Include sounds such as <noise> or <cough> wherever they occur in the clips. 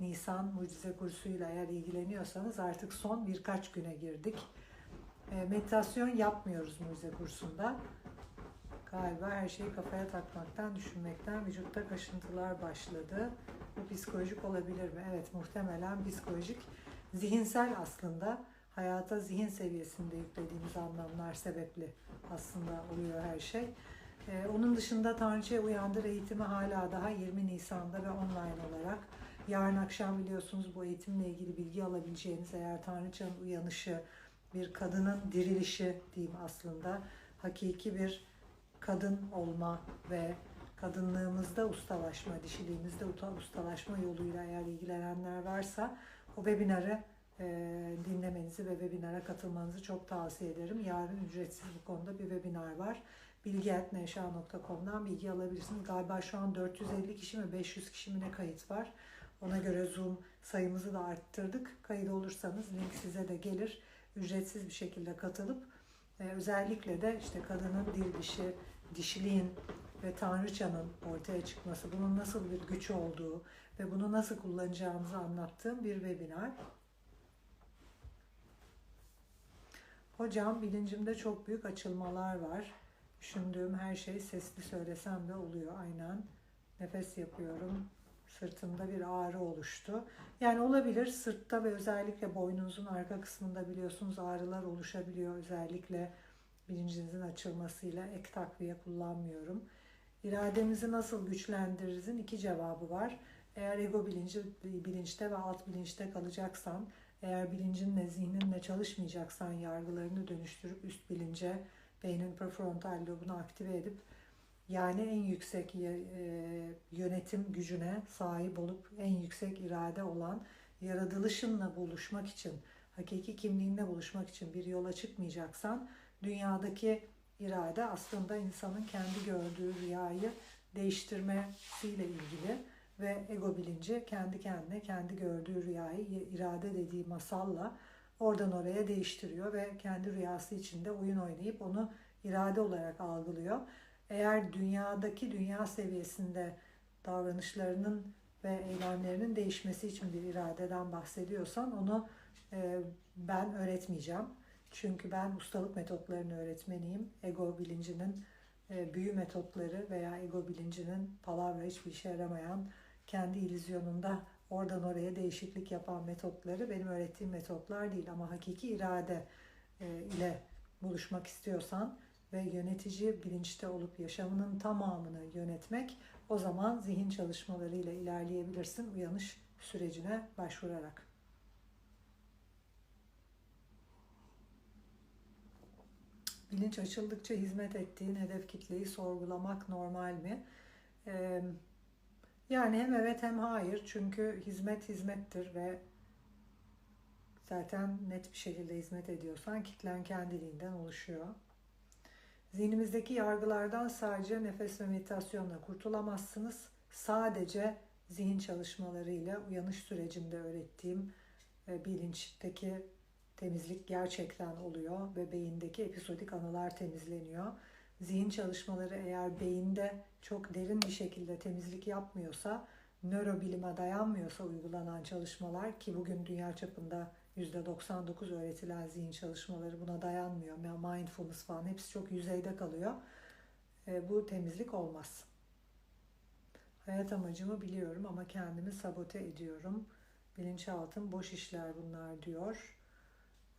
Nisan Mucize kursuyla eğer ilgileniyorsanız artık son birkaç güne girdik. E, meditasyon yapmıyoruz mucize kursunda. Galiba her şeyi kafaya takmaktan, düşünmekten vücutta kaşıntılar başladı. Bu psikolojik olabilir mi? Evet muhtemelen psikolojik. Zihinsel aslında hayata zihin seviyesinde yüklediğimiz anlamlar sebepli aslında oluyor her şey. Ee, onun dışında Tanrıça'ya Uyandır eğitimi hala daha 20 Nisan'da ve online olarak. Yarın akşam biliyorsunuz bu eğitimle ilgili bilgi alabileceğiniz eğer Tanrıça'nın uyanışı, bir kadının dirilişi diyeyim aslında, hakiki bir kadın olma ve kadınlığımızda ustalaşma, dişiliğimizde ustalaşma yoluyla eğer ilgilenenler varsa o webinarı e, dinlemenizi ve webinara katılmanızı çok tavsiye ederim. Yarın ücretsiz bu konuda bir webinar var. bilgi.neşa.com'dan bilgi alabilirsiniz. Galiba şu an 450 kişi mi 500 kişi mi ne kayıt var. Ona göre Zoom sayımızı da arttırdık. Kayıt olursanız link size de gelir. Ücretsiz bir şekilde katılıp e, özellikle de işte kadının dil dişi, dişiliğin ve tanrıçanın ortaya çıkması, bunun nasıl bir güç olduğu ve bunu nasıl kullanacağımızı anlattığım bir webinar. Hocam bilincimde çok büyük açılmalar var. Düşündüğüm her şey sesli söylesem de oluyor aynen. Nefes yapıyorum. Sırtımda bir ağrı oluştu. Yani olabilir sırtta ve özellikle boynunuzun arka kısmında biliyorsunuz ağrılar oluşabiliyor. Özellikle bilincinizin açılmasıyla ek takviye kullanmıyorum. İrademizi nasıl güçlendirizin iki cevabı var. Eğer ego bilinci bilinçte ve alt bilinçte kalacaksan, eğer bilincinle, zihninle çalışmayacaksan yargılarını dönüştürüp üst bilince, beynin prefrontal lobunu aktive edip yani en yüksek e, yönetim gücüne sahip olup en yüksek irade olan yaratılışınla buluşmak için, hakiki kimliğinle buluşmak için bir yola çıkmayacaksan dünyadaki irade aslında insanın kendi gördüğü rüyayı değiştirmesiyle ilgili ve ego bilinci kendi kendine kendi gördüğü rüyayı irade dediği masalla oradan oraya değiştiriyor ve kendi rüyası içinde oyun oynayıp onu irade olarak algılıyor. Eğer dünyadaki dünya seviyesinde davranışlarının ve eylemlerinin değişmesi için bir iradeden bahsediyorsan onu e, ben öğretmeyeceğim. Çünkü ben ustalık metotlarını öğretmeniyim. Ego bilincinin e, büyü metotları veya ego bilincinin palavra hiçbir işe yaramayan kendi ilizyonunda oradan oraya değişiklik yapan metotları benim öğrettiğim metotlar değil ama hakiki irade e, ile buluşmak istiyorsan ve yönetici bilinçte olup yaşamının tamamını yönetmek o zaman zihin çalışmalarıyla ilerleyebilirsin uyanış sürecine başvurarak. bilinç açıldıkça hizmet ettiğin hedef kitleyi sorgulamak normal mi? Yani hem evet hem hayır. Çünkü hizmet hizmettir ve zaten net bir şekilde hizmet ediyorsan kitlen kendiliğinden oluşuyor. Zihnimizdeki yargılardan sadece nefes ve meditasyonla kurtulamazsınız. Sadece zihin çalışmalarıyla uyanış sürecinde öğrettiğim e, bilinçteki temizlik gerçekten oluyor ve beyindeki episodik anılar temizleniyor. Zihin çalışmaları eğer beyinde çok derin bir şekilde temizlik yapmıyorsa, nörobilime dayanmıyorsa uygulanan çalışmalar ki bugün dünya çapında %99 öğretilen zihin çalışmaları buna dayanmıyor. Mindfulness falan hepsi çok yüzeyde kalıyor. E, bu temizlik olmaz. Hayat amacımı biliyorum ama kendimi sabote ediyorum. Bilinçaltım boş işler bunlar diyor.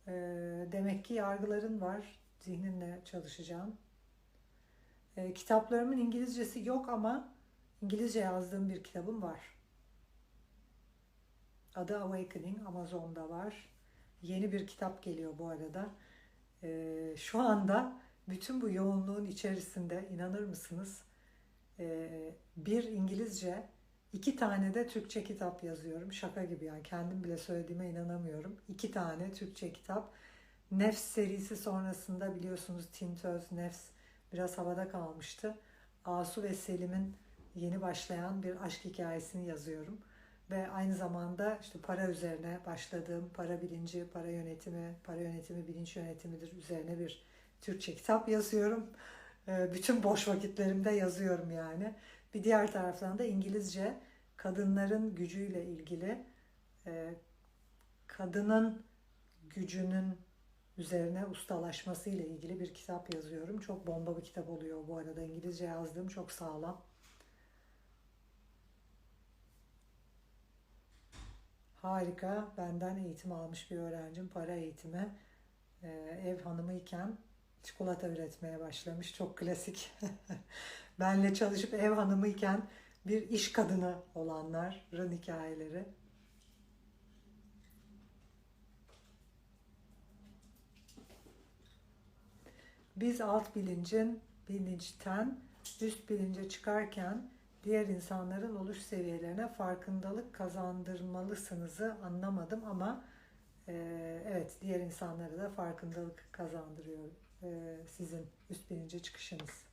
E, demek ki yargıların var. Zihninle çalışacağım. E, kitaplarımın İngilizcesi yok ama İngilizce yazdığım bir kitabım var. Adı Awakening. Amazon'da var. Yeni bir kitap geliyor bu arada. E, şu anda bütün bu yoğunluğun içerisinde inanır mısınız? E, bir İngilizce, iki tane de Türkçe kitap yazıyorum. Şaka gibi yani kendim bile söylediğime inanamıyorum. İki tane Türkçe kitap. Nefs serisi sonrasında biliyorsunuz Tintöz, Nefs biraz havada kalmıştı. Asu ve Selim'in yeni başlayan bir aşk hikayesini yazıyorum. Ve aynı zamanda işte para üzerine başladığım para bilinci, para yönetimi, para yönetimi bilinç yönetimidir üzerine bir Türkçe kitap yazıyorum. Ee, bütün boş vakitlerimde yazıyorum yani. Bir diğer taraftan da İngilizce kadınların gücüyle ilgili e, kadının gücünün üzerine ustalaşması ile ilgili bir kitap yazıyorum. Çok bomba bir kitap oluyor bu arada. İngilizce yazdığım çok sağlam. Harika. Benden eğitim almış bir öğrencim. Para eğitimi. Ee, ev hanımı iken çikolata üretmeye başlamış. Çok klasik. <laughs> Benle çalışıp ev hanımı iken bir iş kadını olanların hikayeleri. Biz alt bilincin bilinçten üst bilince çıkarken diğer insanların oluş seviyelerine farkındalık kazandırmalısınızı anlamadım ama e, evet diğer insanlara da farkındalık kazandırıyor e, sizin üst bilince çıkışınız.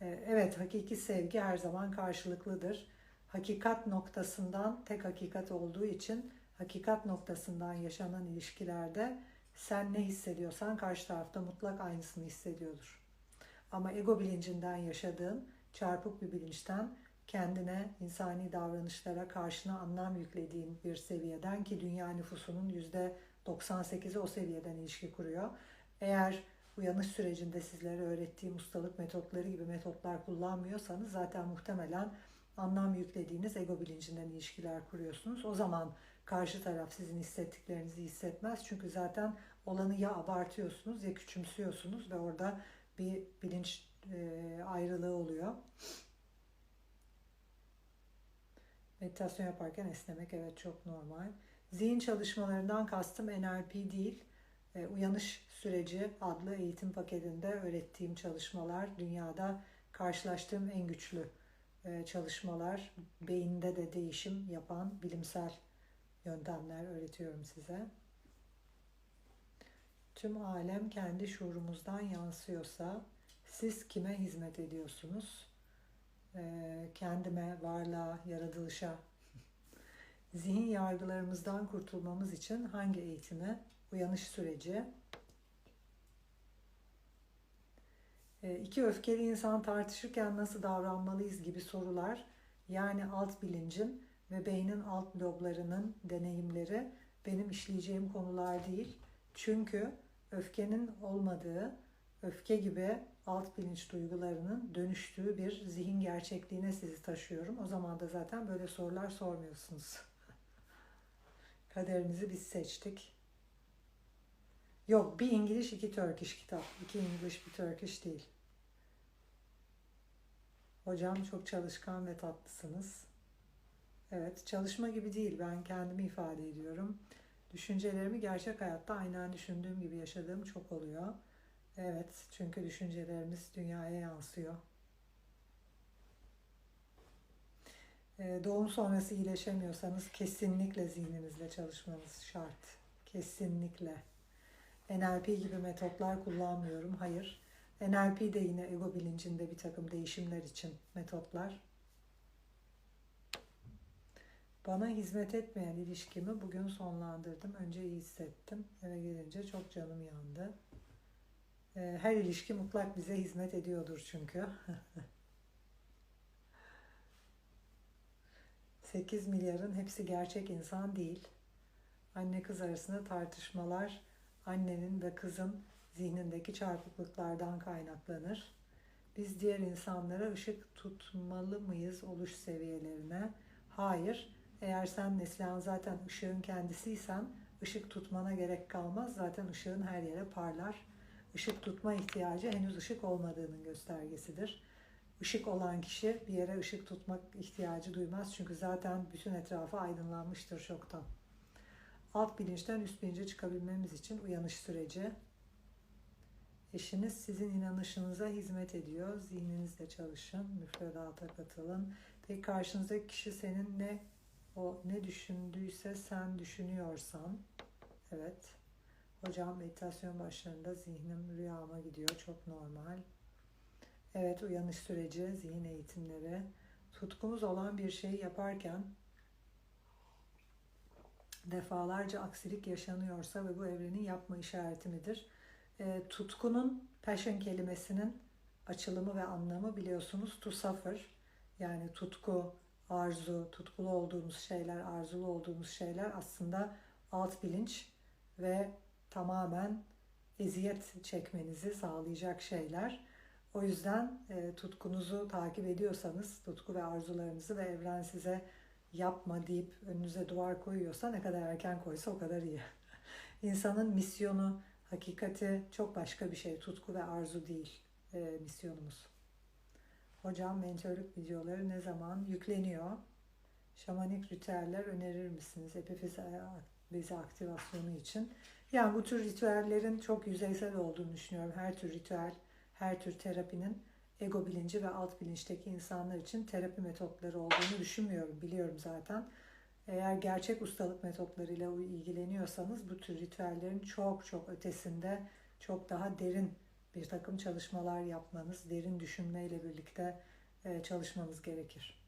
E, evet hakiki sevgi her zaman karşılıklıdır. Hakikat noktasından tek hakikat olduğu için hakikat noktasından yaşanan ilişkilerde sen ne hissediyorsan karşı tarafta mutlak aynısını hissediyordur. Ama ego bilincinden yaşadığın çarpık bir bilinçten kendine, insani davranışlara karşına anlam yüklediğin bir seviyeden ki dünya nüfusunun %98'i o seviyeden ilişki kuruyor. Eğer uyanış sürecinde sizlere öğrettiğim ustalık metotları gibi metotlar kullanmıyorsanız zaten muhtemelen anlam yüklediğiniz ego bilincinden ilişkiler kuruyorsunuz. O zaman karşı taraf sizin hissettiklerinizi hissetmez. Çünkü zaten olanı ya abartıyorsunuz ya küçümsüyorsunuz ve orada bir bilinç e, ayrılığı oluyor. Meditasyon yaparken esnemek evet çok normal. Zihin çalışmalarından kastım NLP değil. E, uyanış süreci adlı eğitim paketinde öğrettiğim çalışmalar dünyada karşılaştığım en güçlü e, çalışmalar. Beyinde de değişim yapan bilimsel yöntemler öğretiyorum size. Tüm alem kendi şuurumuzdan yansıyorsa siz kime hizmet ediyorsunuz? Ee, kendime, varlığa, yaratılışa. <laughs> Zihin yargılarımızdan kurtulmamız için hangi eğitimi? Uyanış süreci. Ee, iki öfkeli insan tartışırken nasıl davranmalıyız gibi sorular. Yani alt bilincin ve beynin alt loblarının deneyimleri benim işleyeceğim konular değil. Çünkü öfkenin olmadığı, öfke gibi alt bilinç duygularının dönüştüğü bir zihin gerçekliğine sizi taşıyorum. O zaman da zaten böyle sorular sormuyorsunuz. <laughs> Kaderinizi biz seçtik. Yok bir İngiliz iki Turkish kitap. İki İngiliz bir Turkish değil. Hocam çok çalışkan ve tatlısınız. Evet çalışma gibi değil ben kendimi ifade ediyorum. Düşüncelerimi gerçek hayatta aynen düşündüğüm gibi yaşadığım çok oluyor. Evet, çünkü düşüncelerimiz dünyaya yansıyor. Ee, doğum sonrası iyileşemiyorsanız kesinlikle zihninizle çalışmanız şart. Kesinlikle. NLP gibi metotlar kullanmıyorum. Hayır. NLP de yine ego bilincinde bir takım değişimler için metotlar. Bana hizmet etmeyen ilişkimi bugün sonlandırdım. Önce iyi hissettim. Eve gelince çok canım yandı. Ee, her ilişki mutlak bize hizmet ediyordur çünkü. <laughs> 8 milyarın hepsi gerçek insan değil. Anne kız arasında tartışmalar annenin ve kızın zihnindeki çarpıklıklardan kaynaklanır. Biz diğer insanlara ışık tutmalı mıyız oluş seviyelerine? Hayır. Eğer sen Neslihan zaten ışığın kendisiysen ışık tutmana gerek kalmaz. Zaten ışığın her yere parlar. Işık tutma ihtiyacı henüz ışık olmadığının göstergesidir. Işık olan kişi bir yere ışık tutmak ihtiyacı duymaz. Çünkü zaten bütün etrafı aydınlanmıştır çoktan. Alt bilinçten üst bilince çıkabilmemiz için uyanış süreci. Eşiniz sizin inanışınıza hizmet ediyor. Zihninizle çalışın, müfredata katılın. Peki karşınızdaki kişi senin ne o ne düşündüyse sen düşünüyorsan, evet. Hocam meditasyon başlarında zihnim rüyama gidiyor. Çok normal. Evet uyanış süreci, zihin eğitimleri. Tutkumuz olan bir şeyi yaparken defalarca aksilik yaşanıyorsa ve bu evrenin yapma işareti midir? E, tutkunun passion kelimesinin açılımı ve anlamı biliyorsunuz to suffer yani tutku, arzu, tutkulu olduğumuz şeyler, arzulu olduğumuz şeyler aslında alt bilinç ve tamamen eziyet çekmenizi sağlayacak şeyler. O yüzden e, tutkunuzu takip ediyorsanız, tutku ve arzularınızı ve evren size yapma deyip önünüze duvar koyuyorsa ne kadar erken koysa o kadar iyi. <laughs> İnsanın misyonu, hakikati çok başka bir şey. Tutku ve arzu değil e, misyonumuz. Hocam mentörlük videoları ne zaman yükleniyor? Şamanik ritüeller önerir misiniz? Epifiz bezi aktivasyonu için. Yani bu tür ritüellerin çok yüzeysel olduğunu düşünüyorum. Her tür ritüel, her tür terapinin ego bilinci ve alt bilinçteki insanlar için terapi metotları olduğunu düşünmüyorum. Biliyorum zaten. Eğer gerçek ustalık metotlarıyla ilgileniyorsanız bu tür ritüellerin çok çok ötesinde çok daha derin bir takım çalışmalar yapmanız, derin düşünmeyle birlikte e, çalışmanız gerekir.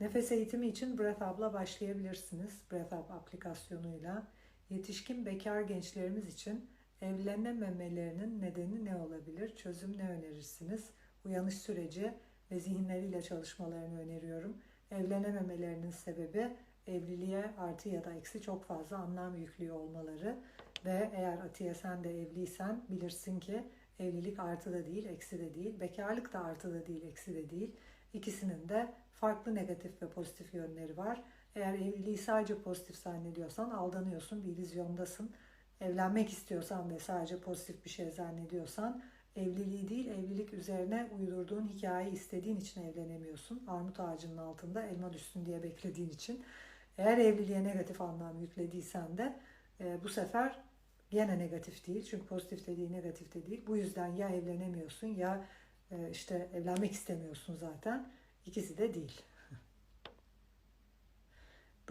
Nefes eğitimi için Breath başlayabilirsiniz. Breath aplikasyonuyla. Yetişkin bekar gençlerimiz için evlenememelerinin nedeni ne olabilir? Çözüm ne önerirsiniz? Uyanış süreci ve zihinleriyle çalışmalarını öneriyorum. Evlenememelerinin sebebi evliliğe artı ya da eksi çok fazla anlam yüklüyor olmaları ve eğer Atiye sen de evliysen bilirsin ki evlilik artı da değil, eksi de değil. Bekarlık da artı da değil, eksi de değil. İkisinin de farklı negatif ve pozitif yönleri var. Eğer evliliği sadece pozitif zannediyorsan aldanıyorsun, bir illüzyondasın. Evlenmek istiyorsan ve sadece pozitif bir şey zannediyorsan evliliği değil, evlilik üzerine uydurduğun hikayeyi istediğin için evlenemiyorsun. Armut ağacının altında elma düşsün diye beklediğin için. Eğer evliliğe negatif anlam yüklediysen de e, bu sefer gene negatif değil. Çünkü pozitif de değil, negatif de değil. Bu yüzden ya evlenemiyorsun ya e, işte evlenmek istemiyorsun zaten. İkisi de değil. <laughs>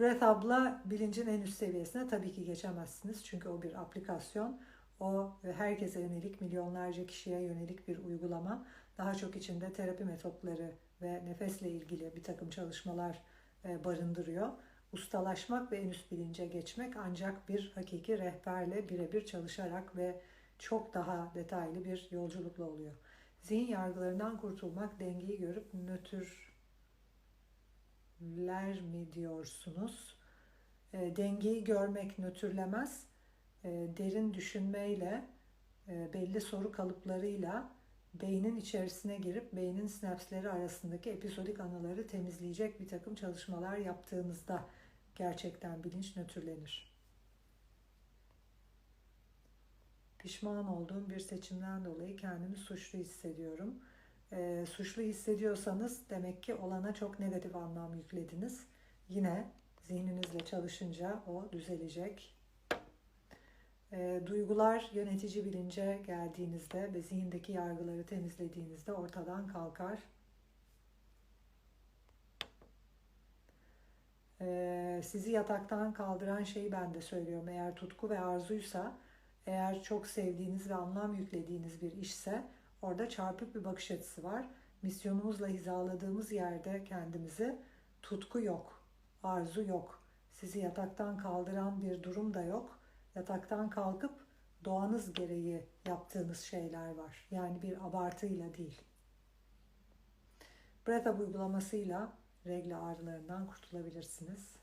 Breath abla bilincin en üst seviyesine tabii ki geçemezsiniz. Çünkü o bir aplikasyon. O herkese yönelik, milyonlarca kişiye yönelik bir uygulama. Daha çok içinde terapi metotları ve nefesle ilgili bir takım çalışmalar e, barındırıyor. Ustalaşmak ve en üst bilince geçmek ancak bir hakiki rehberle birebir çalışarak ve çok daha detaylı bir yolculukla oluyor. Zihin yargılarından kurtulmak, dengeyi görüp nötrler mi diyorsunuz? E, dengeyi görmek nötrlemez. E, derin düşünmeyle, e, belli soru kalıplarıyla beynin içerisine girip beynin sinapsleri arasındaki episodik anıları temizleyecek bir takım çalışmalar yaptığınızda gerçekten bilinç nötrlenir. Pişman olduğum bir seçimden dolayı kendimi suçlu hissediyorum. E, suçlu hissediyorsanız demek ki olana çok negatif anlam yüklediniz. Yine zihninizle çalışınca o düzelecek. E, duygular yönetici bilince geldiğinizde ve zihindeki yargıları temizlediğinizde ortadan kalkar. Ee, sizi yataktan kaldıran şeyi ben de söylüyorum. Eğer tutku ve arzuysa, eğer çok sevdiğiniz ve anlam yüklediğiniz bir işse orada çarpık bir bakış açısı var. Misyonumuzla hizaladığımız yerde kendimizi tutku yok, arzu yok. Sizi yataktan kaldıran bir durum da yok. Yataktan kalkıp doğanız gereği yaptığınız şeyler var. Yani bir abartıyla değil. Breath Up uygulamasıyla regle ağrılarından kurtulabilirsiniz.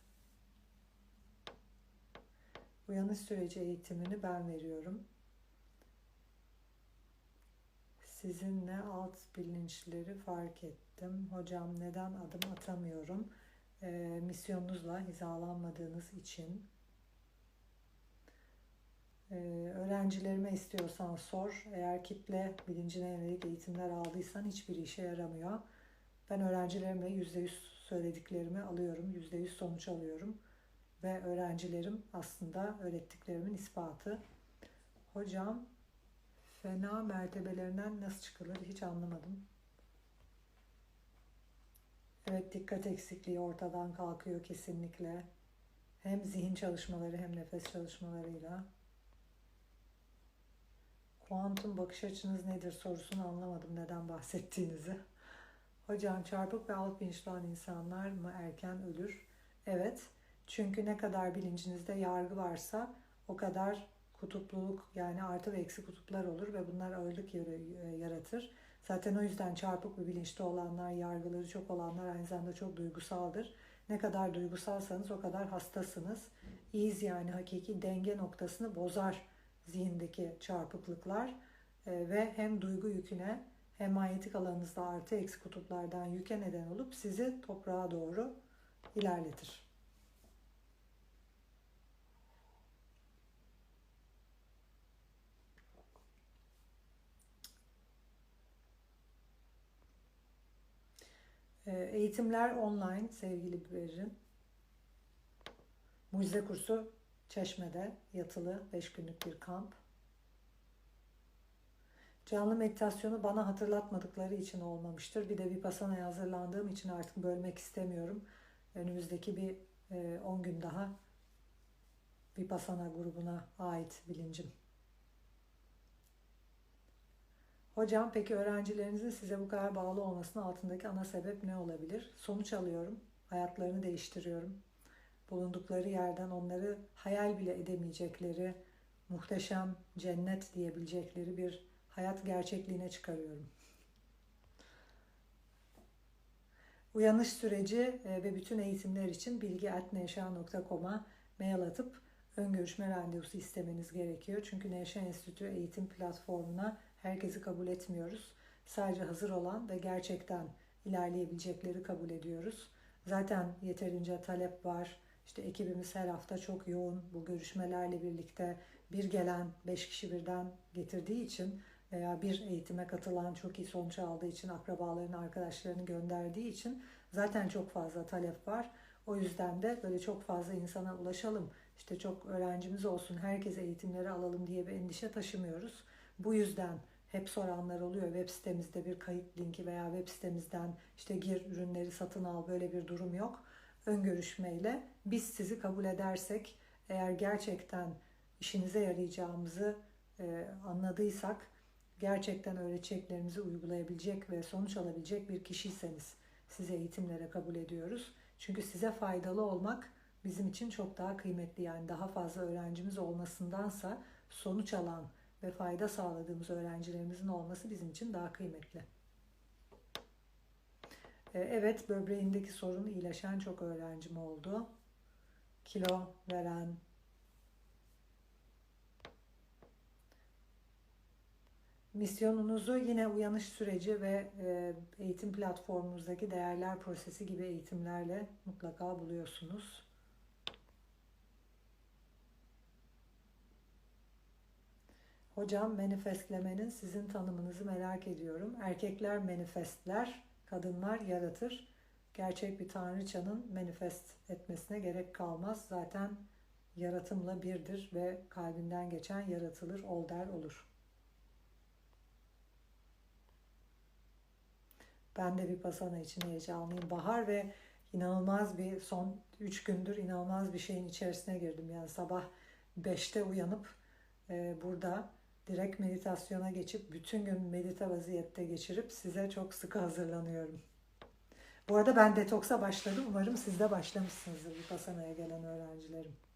Uyanış süreci eğitimini ben veriyorum. Sizinle alt bilinçleri fark ettim. Hocam neden adım atamıyorum? E, misyonunuzla hizalanmadığınız için. E, öğrencilerime istiyorsan sor. Eğer kitle bilincine yönelik eğitimler aldıysan hiçbir işe yaramıyor. Ben öğrencilerimle yüzde yüz söylediklerimi alıyorum, yüzde yüz sonuç alıyorum. Ve öğrencilerim aslında öğrettiklerimin ispatı. Hocam fena mertebelerinden nasıl çıkılır hiç anlamadım. Evet dikkat eksikliği ortadan kalkıyor kesinlikle. Hem zihin çalışmaları hem nefes çalışmalarıyla. Kuantum bakış açınız nedir sorusunu anlamadım neden bahsettiğinizi. Hocam çarpık ve alt bilinçli olan insanlar mı erken ölür? Evet. Çünkü ne kadar bilincinizde yargı varsa o kadar kutupluluk yani artı ve eksi kutuplar olur ve bunlar ağırlık yaratır. Zaten o yüzden çarpık bir bilinçte olanlar, yargıları çok olanlar aynı zamanda çok duygusaldır. Ne kadar duygusalsanız o kadar hastasınız. İyiz yani hakiki denge noktasını bozar zihindeki çarpıklıklar e, ve hem duygu yüküne manyetik alanınızda artı eksi kutuplardan yüke neden olup sizi toprağa doğru ilerletir. E, eğitimler online sevgili Berrin. Mucize kursu Çeşme'de yatılı 5 günlük bir kamp. Canlı meditasyonu bana hatırlatmadıkları için olmamıştır. Bir de Vipassana'ya hazırlandığım için artık bölmek istemiyorum. Önümüzdeki bir 10 e, gün daha Vipassana grubuna ait bilincim. Hocam peki öğrencilerinizin size bu kadar bağlı olmasının altındaki ana sebep ne olabilir? Sonuç alıyorum, hayatlarını değiştiriyorum. Bulundukları yerden onları hayal bile edemeyecekleri, muhteşem cennet diyebilecekleri bir hayat gerçekliğine çıkarıyorum. Uyanış süreci e, ve bütün eğitimler için bilgi.nevşan.com'a mail atıp ön görüşme randevusu istemeniz gerekiyor. Çünkü Nevşan Enstitü eğitim platformuna herkesi kabul etmiyoruz. Sadece hazır olan ve gerçekten ilerleyebilecekleri kabul ediyoruz. Zaten yeterince talep var. İşte ekibimiz her hafta çok yoğun. Bu görüşmelerle birlikte bir gelen beş kişi birden getirdiği için veya bir eğitime katılan çok iyi sonuç aldığı için akrabalarını, arkadaşlarını gönderdiği için zaten çok fazla talep var. O yüzden de böyle çok fazla insana ulaşalım, işte çok öğrencimiz olsun, herkese eğitimleri alalım diye bir endişe taşımıyoruz. Bu yüzden hep soranlar oluyor. Web sitemizde bir kayıt linki veya web sitemizden işte gir ürünleri satın al böyle bir durum yok. Ön görüşmeyle biz sizi kabul edersek eğer gerçekten işinize yarayacağımızı e, anladıysak gerçekten öğreteceklerimizi uygulayabilecek ve sonuç alabilecek bir kişiyseniz size eğitimlere kabul ediyoruz. Çünkü size faydalı olmak bizim için çok daha kıymetli. Yani daha fazla öğrencimiz olmasındansa sonuç alan ve fayda sağladığımız öğrencilerimizin olması bizim için daha kıymetli. Ee, evet, böbreğindeki sorun iyileşen çok öğrencim oldu. Kilo veren, misyonunuzu yine uyanış süreci ve e, eğitim platformumuzdaki değerler prosesi gibi eğitimlerle mutlaka buluyorsunuz. Hocam manifestlemenin sizin tanımınızı merak ediyorum. Erkekler manifestler, kadınlar yaratır. Gerçek bir tanrıçanın manifest etmesine gerek kalmaz. Zaten yaratımla birdir ve kalbinden geçen yaratılır, ol der olur. Ben de bir pasana için heyecanlıyım. Bahar ve inanılmaz bir son 3 gündür inanılmaz bir şeyin içerisine girdim. Yani sabah 5'te uyanıp e, burada direkt meditasyona geçip bütün gün medite vaziyette geçirip size çok sıkı hazırlanıyorum. Bu arada ben detoksa başladım. Umarım siz de başlamışsınızdır Vipassana'ya gelen öğrencilerim.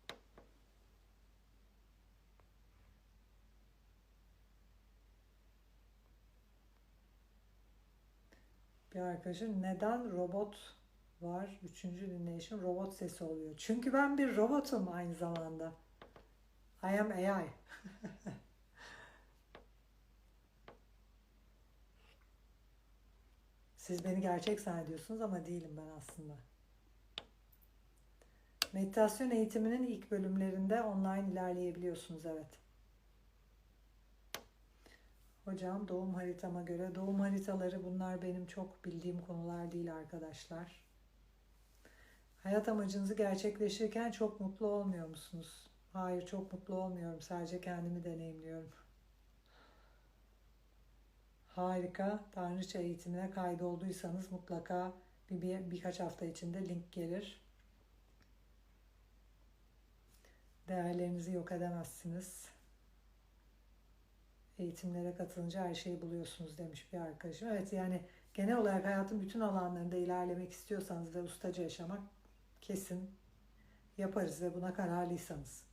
Bir arkadaşım neden robot var? Üçüncü dinleyişim robot sesi oluyor. Çünkü ben bir robotum aynı zamanda. I am AI. <laughs> Siz beni gerçek zannediyorsunuz ama değilim ben aslında. Meditasyon eğitiminin ilk bölümlerinde online ilerleyebiliyorsunuz evet. Hocam doğum haritama göre doğum haritaları bunlar benim çok bildiğim konular değil arkadaşlar. Hayat amacınızı gerçekleştirirken çok mutlu olmuyor musunuz? Hayır çok mutlu olmuyorum. Sadece kendimi deneyimliyorum. Harika. Tanrıça eğitimine kaydolduysanız mutlaka bir, bir birkaç hafta içinde link gelir. Değerlerinizi yok edemezsiniz. Eğitimlere katılınca her şeyi buluyorsunuz demiş bir arkadaşım. Evet yani genel olarak hayatın bütün alanlarında ilerlemek istiyorsanız ve ustaca yaşamak kesin yaparız ve buna kararlıysanız.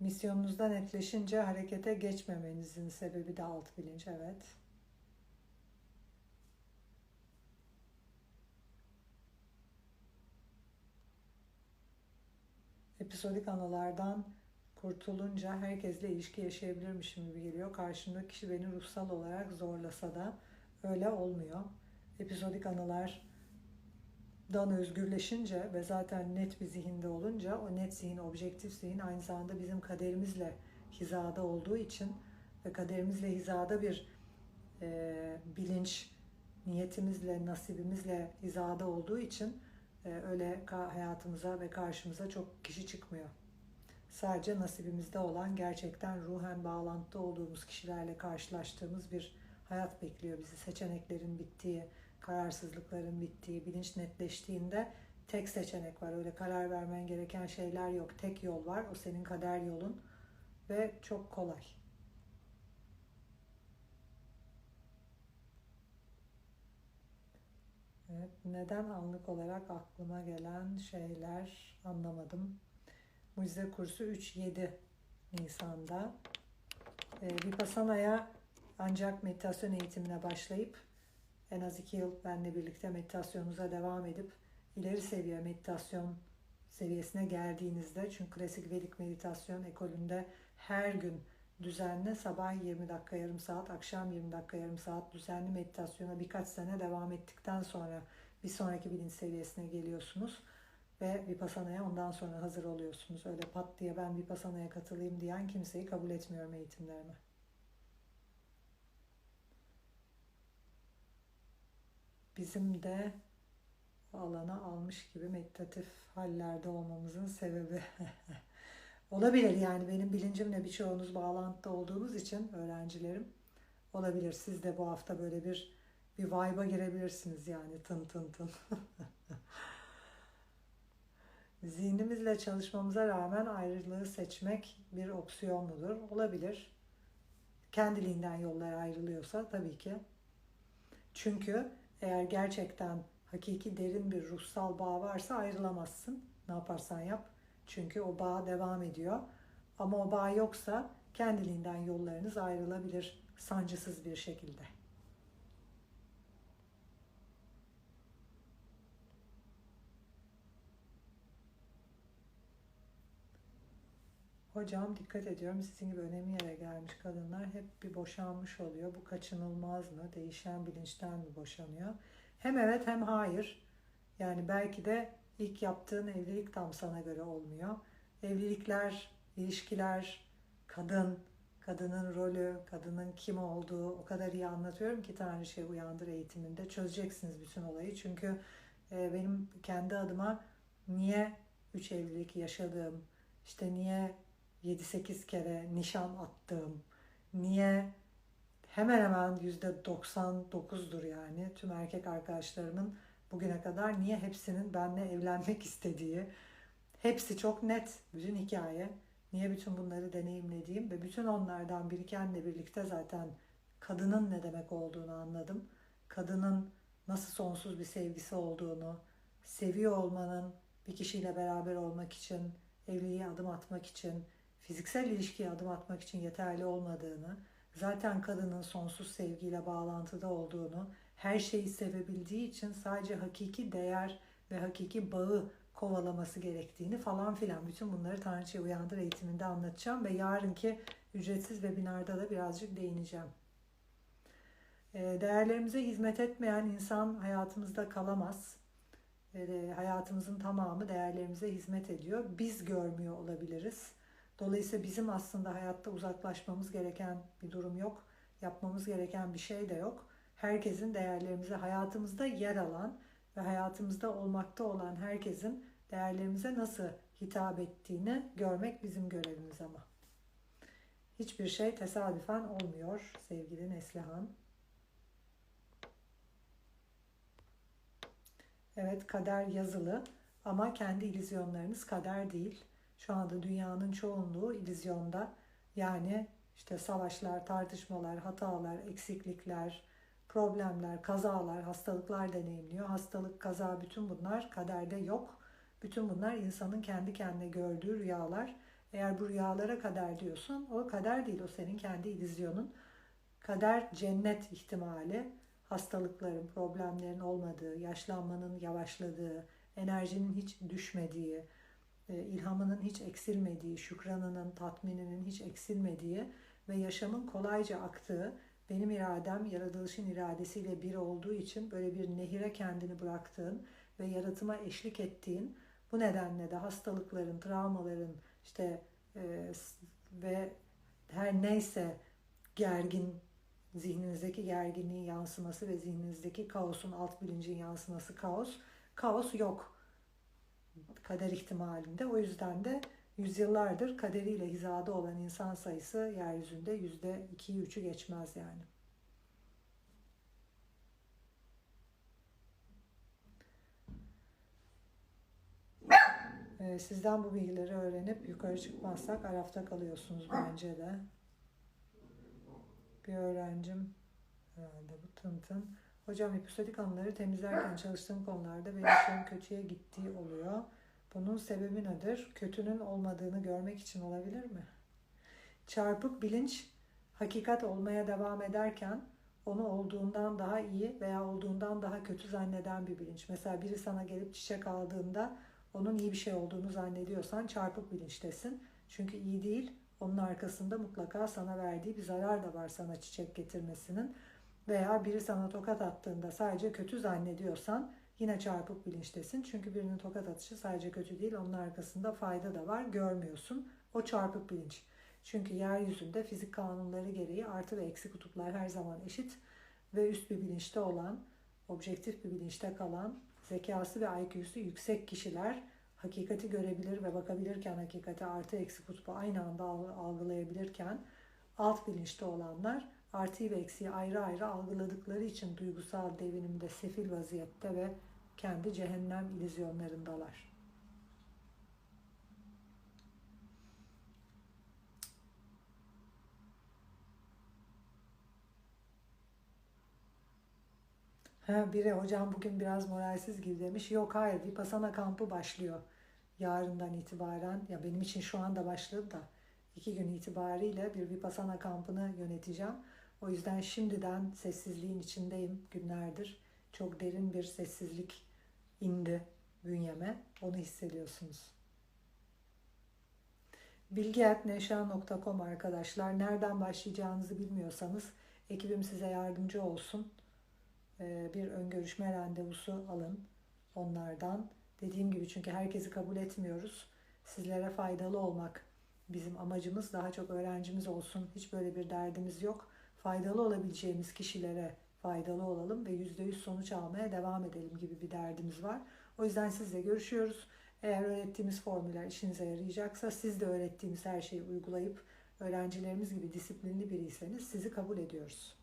Misyonunuzda netleşince harekete geçmemenizin sebebi de alt bilinç, evet. Episodik anılardan kurtulunca herkesle ilişki yaşayabilirmişim gibi geliyor. Karşımdaki kişi beni ruhsal olarak zorlasa da öyle olmuyor. Episodik anılar dan özgürleşince ve zaten net bir zihinde olunca o net zihin, objektif zihin aynı zamanda bizim kaderimizle hizada olduğu için ve kaderimizle hizada bir e, bilinç, niyetimizle, nasibimizle hizada olduğu için e, öyle hayatımıza ve karşımıza çok kişi çıkmıyor. Sadece nasibimizde olan gerçekten ruhen bağlantıda olduğumuz kişilerle karşılaştığımız bir hayat bekliyor bizi. Seçeneklerin bittiği, kararsızlıkların bittiği, bilinç netleştiğinde tek seçenek var. Öyle karar vermen gereken şeyler yok. Tek yol var. O senin kader yolun ve çok kolay. Evet, neden anlık olarak aklıma gelen şeyler anlamadım. Mucize kursu 3-7 Nisan'da. Ee, Vipassana'ya ancak meditasyon eğitimine başlayıp en az iki yıl benle birlikte meditasyonunuza devam edip ileri seviye meditasyon seviyesine geldiğinizde çünkü klasik Vedik meditasyon ekolünde her gün düzenli sabah 20 dakika yarım saat, akşam 20 dakika yarım saat düzenli meditasyona birkaç sene devam ettikten sonra bir sonraki bilinç seviyesine geliyorsunuz ve Vipassana'ya ondan sonra hazır oluyorsunuz. Öyle pat diye ben Vipassana'ya katılayım diyen kimseyi kabul etmiyorum eğitimlerime. bizim de alana almış gibi meditatif hallerde olmamızın sebebi. <laughs> olabilir yani benim bilincimle birçoğunuz bağlantıda olduğunuz için öğrencilerim olabilir. Siz de bu hafta böyle bir bir vibe'a girebilirsiniz yani tın tın tın. <laughs> Zihnimizle çalışmamıza rağmen ayrılığı seçmek bir opsiyon mudur? Olabilir. Kendiliğinden yollar ayrılıyorsa tabii ki. Çünkü eğer gerçekten hakiki derin bir ruhsal bağ varsa ayrılamazsın. Ne yaparsan yap. Çünkü o bağ devam ediyor. Ama o bağ yoksa kendiliğinden yollarınız ayrılabilir sancısız bir şekilde. Hocam dikkat ediyorum sizin gibi önemli yere gelmiş kadınlar hep bir boşanmış oluyor. Bu kaçınılmaz mı? Değişen bilinçten mi boşanıyor? Hem evet hem hayır. Yani belki de ilk yaptığın evlilik tam sana göre olmuyor. Evlilikler, ilişkiler, kadın, kadının rolü, kadının kim olduğu o kadar iyi anlatıyorum ki Tanrı şey uyandır eğitiminde. Çözeceksiniz bütün olayı. Çünkü e, benim kendi adıma niye üç evlilik yaşadığım, işte niye 7-8 kere nişan attığım, niye? Hemen hemen %99'dur yani. Tüm erkek arkadaşlarımın bugüne kadar niye hepsinin benimle evlenmek istediği, hepsi çok net. Bütün hikaye. Niye bütün bunları deneyimlediğim ve bütün onlardan birikenle birlikte zaten kadının ne demek olduğunu anladım. Kadının nasıl sonsuz bir sevgisi olduğunu, seviyor olmanın bir kişiyle beraber olmak için, evliliğe adım atmak için, fiziksel ilişkiye adım atmak için yeterli olmadığını, zaten kadının sonsuz sevgiyle bağlantıda olduğunu, her şeyi sevebildiği için sadece hakiki değer ve hakiki bağı kovalaması gerektiğini falan filan bütün bunları Tanrıça'ya Uyandır eğitiminde anlatacağım ve yarınki ücretsiz webinarda da birazcık değineceğim. Ee, değerlerimize hizmet etmeyen insan hayatımızda kalamaz. Hayatımızın tamamı değerlerimize hizmet ediyor. Biz görmüyor olabiliriz. Dolayısıyla bizim aslında hayatta uzaklaşmamız gereken bir durum yok. Yapmamız gereken bir şey de yok. Herkesin değerlerimize hayatımızda yer alan ve hayatımızda olmakta olan herkesin değerlerimize nasıl hitap ettiğini görmek bizim görevimiz ama. Hiçbir şey tesadüfen olmuyor sevgili Neslihan. Evet kader yazılı ama kendi illüzyonlarınız kader değil. Şu anda dünyanın çoğunluğu ilizyonda. Yani işte savaşlar, tartışmalar, hatalar, eksiklikler, problemler, kazalar, hastalıklar deneyimliyor. Hastalık, kaza bütün bunlar kaderde yok. Bütün bunlar insanın kendi kendine gördüğü rüyalar Eğer bu rüyalara kader diyorsun, o kader değil, o senin kendi illüzyonun. Kader cennet ihtimali, hastalıkların, problemlerin olmadığı, yaşlanmanın yavaşladığı, enerjinin hiç düşmediği, ilhamının hiç eksilmediği, şükranının, tatmininin hiç eksilmediği ve yaşamın kolayca aktığı, benim iradem yaratılışın iradesiyle bir olduğu için böyle bir nehire kendini bıraktığın ve yaratıma eşlik ettiğin, bu nedenle de hastalıkların, travmaların işte e, ve her neyse gergin zihninizdeki gerginliğin yansıması ve zihninizdeki kaosun alt bilincin yansıması kaos. Kaos yok kader ihtimalinde. O yüzden de yüzyıllardır kaderiyle hizada olan insan sayısı yeryüzünde yüzde ikiyi üçü geçmez yani. Ee, Sizden bu bilgileri öğrenip yukarı çıkmazsak arafta kalıyorsunuz bence de. Bir öğrencim herhalde bu tın tın. Hocam episodik anları temizlerken çalıştığım konularda benim işlerim kötüye gittiği oluyor. Bunun sebebi nedir? Kötünün olmadığını görmek için olabilir mi? Çarpık bilinç hakikat olmaya devam ederken onu olduğundan daha iyi veya olduğundan daha kötü zanneden bir bilinç. Mesela biri sana gelip çiçek aldığında onun iyi bir şey olduğunu zannediyorsan çarpık bilinçtesin. Çünkü iyi değil, onun arkasında mutlaka sana verdiği bir zarar da var sana çiçek getirmesinin. Veya biri sana tokat attığında sadece kötü zannediyorsan yine çarpık bilinçtesin. Çünkü birinin tokat atışı sadece kötü değil, onun arkasında fayda da var, görmüyorsun. O çarpık bilinç. Çünkü yeryüzünde fizik kanunları gereği artı ve eksi kutuplar her zaman eşit ve üst bir bilinçte olan, objektif bir bilinçte kalan, zekası ve IQ'su yüksek kişiler hakikati görebilir ve bakabilirken hakikati artı eksi kutbu aynı anda algılayabilirken alt bilinçte olanlar artıyı ve eksiği ayrı ayrı algıladıkları için duygusal devinimde sefil vaziyette ve kendi cehennem illüzyonlarındalar. Ha, biri hocam bugün biraz moralsiz gibi demiş. Yok hayır Vipassana kampı başlıyor yarından itibaren. Ya benim için şu anda başladı da iki gün itibariyle bir Vipassana kampını yöneteceğim. O yüzden şimdiden sessizliğin içindeyim günlerdir. Çok derin bir sessizlik indi bünyeme. Onu hissediyorsunuz. bilgi.neşan.com arkadaşlar. Nereden başlayacağınızı bilmiyorsanız ekibim size yardımcı olsun. Ee, bir ön görüşme randevusu alın onlardan. Dediğim gibi çünkü herkesi kabul etmiyoruz. Sizlere faydalı olmak bizim amacımız. Daha çok öğrencimiz olsun. Hiç böyle bir derdimiz yok. Faydalı olabileceğimiz kişilere faydalı olalım ve %100 sonuç almaya devam edelim gibi bir derdimiz var. O yüzden sizle görüşüyoruz. Eğer öğrettiğimiz formüller işinize yarayacaksa siz de öğrettiğimiz her şeyi uygulayıp öğrencilerimiz gibi disiplinli biriyseniz sizi kabul ediyoruz.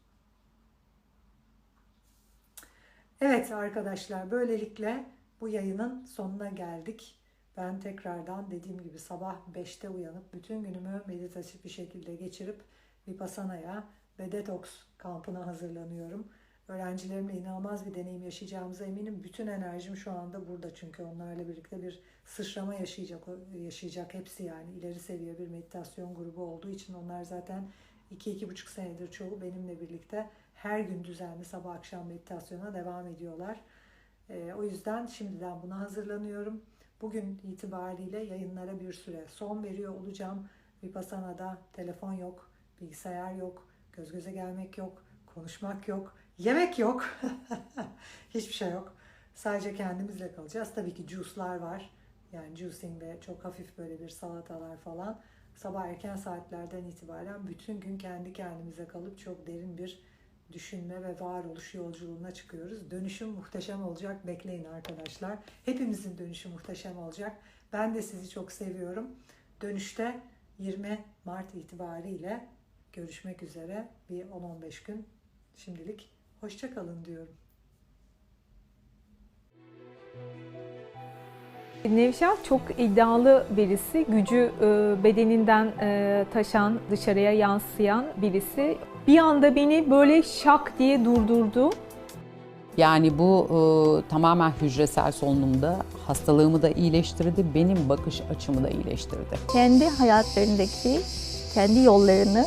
Evet arkadaşlar böylelikle bu yayının sonuna geldik. Ben tekrardan dediğim gibi sabah 5'te uyanıp bütün günümü meditatif bir şekilde geçirip Vipassana'ya ve Detox kampına hazırlanıyorum. Öğrencilerimle inanılmaz bir deneyim yaşayacağımıza eminim. Bütün enerjim şu anda burada çünkü onlarla birlikte bir sıçrama yaşayacak yaşayacak hepsi yani ileri seviye bir meditasyon grubu olduğu için onlar zaten 2-2,5 senedir çoğu benimle birlikte her gün düzenli sabah akşam meditasyona devam ediyorlar. E, o yüzden şimdiden buna hazırlanıyorum. Bugün itibariyle yayınlara bir süre son veriyor olacağım. Vipassana'da telefon yok, bilgisayar yok, göz göze gelmek yok, konuşmak yok, yemek yok. <laughs> Hiçbir şey yok. Sadece kendimizle kalacağız. Tabii ki juice'lar var. Yani juicing ve çok hafif böyle bir salatalar falan. Sabah erken saatlerden itibaren bütün gün kendi kendimize kalıp çok derin bir düşünme ve varoluş yolculuğuna çıkıyoruz. Dönüşüm muhteşem olacak. Bekleyin arkadaşlar. Hepimizin dönüşü muhteşem olacak. Ben de sizi çok seviyorum. Dönüşte 20 Mart itibariyle görüşmek üzere. Bir 10-15 gün şimdilik hoşça kalın diyorum. Nevşat çok iddialı birisi, gücü e, bedeninden e, taşan, dışarıya yansıyan birisi. Bir anda beni böyle şak diye durdurdu. Yani bu e, tamamen hücresel solunumda hastalığımı da iyileştirdi, benim bakış açımı da iyileştirdi. kendi hayatlarındaki kendi yollarını